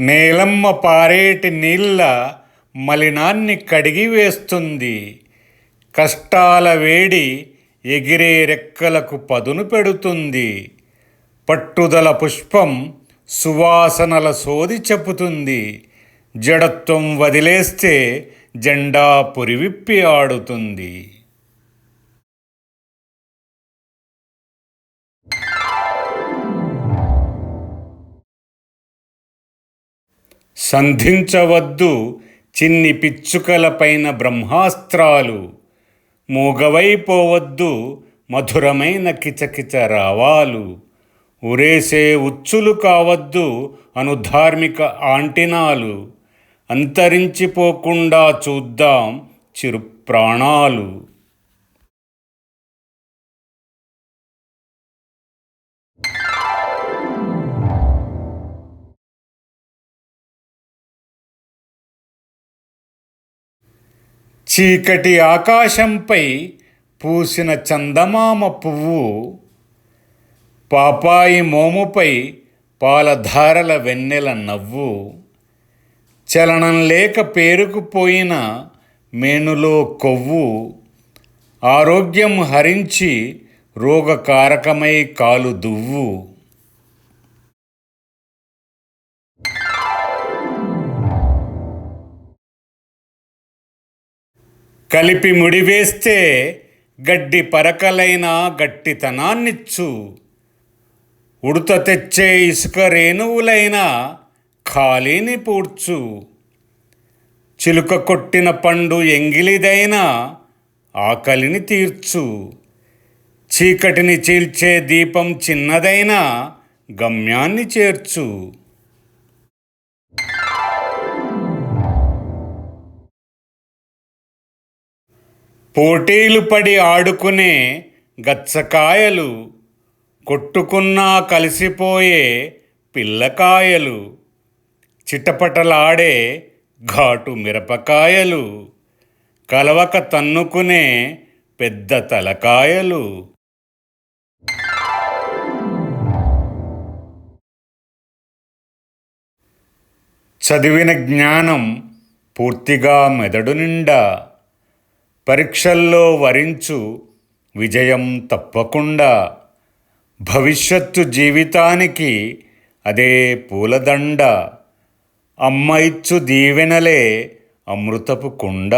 నేలమ్మ పారేటి నీళ్ళ మలినాన్ని కడిగి వేస్తుంది. కష్టాల వేడి ఎగిరే రెక్కలకు పదును పెడుతుంది. పట్టుదల పుష్పం సువాసనల సోది చెప్పుతుంది. జడత్వం వదిలేస్తే జెండా పురివిప్పి ఆడుతుంది. సంధించవద్దు చిన్ని పిచ్చుకలపైన బ్రహ్మాస్త్రాలు. మూగవైపోవద్దు మధురమైన కిచకిచ రావాలు. ఉరేసే ఉచ్చులు కావద్దు అనుధార్మిక ఆంటినాలు. అంతరించిపోకుండా చూద్దాం చిరు ప్రాణాలు చీకటి ఆకాశంపై పూసిన చందమామ పువ్వు పాపాయి మోముపై పాలధారల వెన్నెల నవ్వు. చలనం లేక పేరుకుపోయిన మేనులో కొవ్వు. ఆరోగ్యం హరించి రోగకారకమై కాలు దువ్వు. కలిపి ముడివేస్తే గడ్డి పరకలైన గట్టితనాన్నిచ్చు. ఉడత తెచ్చే ఇసుక రేణువులైన ఖాళీని పూడ్చు. చిలుక కొట్టిన పండు ఎంగిలిదైనా ఆకలిని తీర్చు. చీకటిని చీల్చే దీపం చిన్నదైనా గమ్యాన్ని చేర్చు. పోటీలు పడి ఆడుకునే గచ్చకాయలు కొట్టుకున్నా కలిసిపోయే పిల్లకాయలు చిటపటలాడే ఘాటు మిరపకాయలు కలవక తన్నుకునే పెద్ద తలకాయలు. చదివిన జ్ఞానం పూర్తిగా మెదడు నిండా పరీక్షల్లో వరించు విజయం తప్పకుండా. భవిష్యత్తు జీవితానికి అదే పూలదండ. అమ్మ ఇచ్చు దీవెనలే అమృతపు కుండ.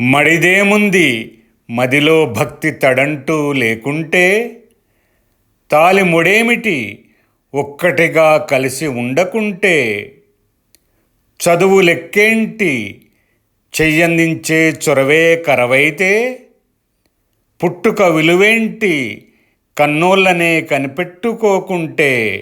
మడిదేముంది మదిలో భక్తి తడంటూ లేకుంటే తాలిముడేమిటి ఒక్కటిగా కలిసి ఉండకుంటే? చదువు లెక్కేంటి? చెయ్యందించే చొరవే కరవైతే? పుట్టుక విలువేంటి? కన్నోళ్ళనే కనిపెట్టుకోకుంటే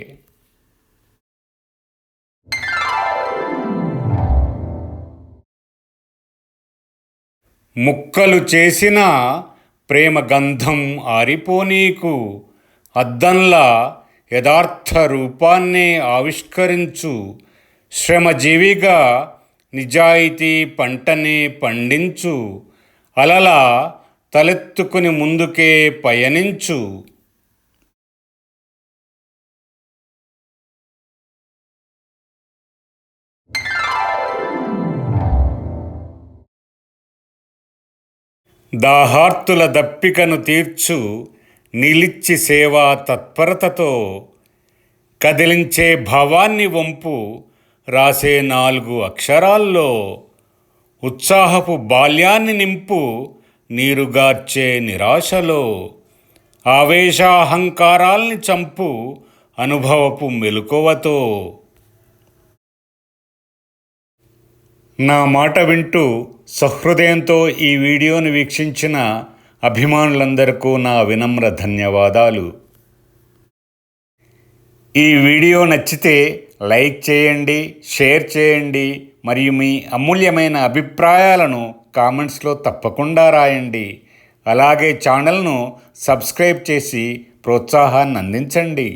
ముక్కలు చేసిన ప్రేమ గంధం ఆరిపోనీకు అద్దంలా యథార్థ రూపాన్నే ఆవిష్కరించు. శ్రమజీవిగా నిజాయితీ పంటనే పండించు. అలలా తలెత్తుకుని ముందుకే పయనించు. దాహార్తుల దప్పికను తీర్చు నిలిచ్చి సేవా తత్పరతతో కదిలించే భావాన్ని వంపు రాసే నాలుగు అక్షరాల్లో ఉత్సాహపు బాల్యాన్ని నింపు నీరుగార్చే నిరాశలో ఆవేశాహంకారాల్ని చంపు అనుభవపు మెలుకువతో నా మాట వింటూ సహృదయంతో ఈ వీడియోను వీక్షించిన అభిమానులందరికీ నా వినమ్ర ధన్యవాదాలు. ఈ వీడియో నచ్చితే లైక్ చేయండి షేర్ చేయండి మరియు మీ అమూల్యమైన అభిప్రాయాలను కామెంట్స్లో తప్పకుండా రాయండి. అలాగే ఛానల్ను సబ్స్క్రైబ్ చేసి ప్రోత్సాహాన్ని అందించండి.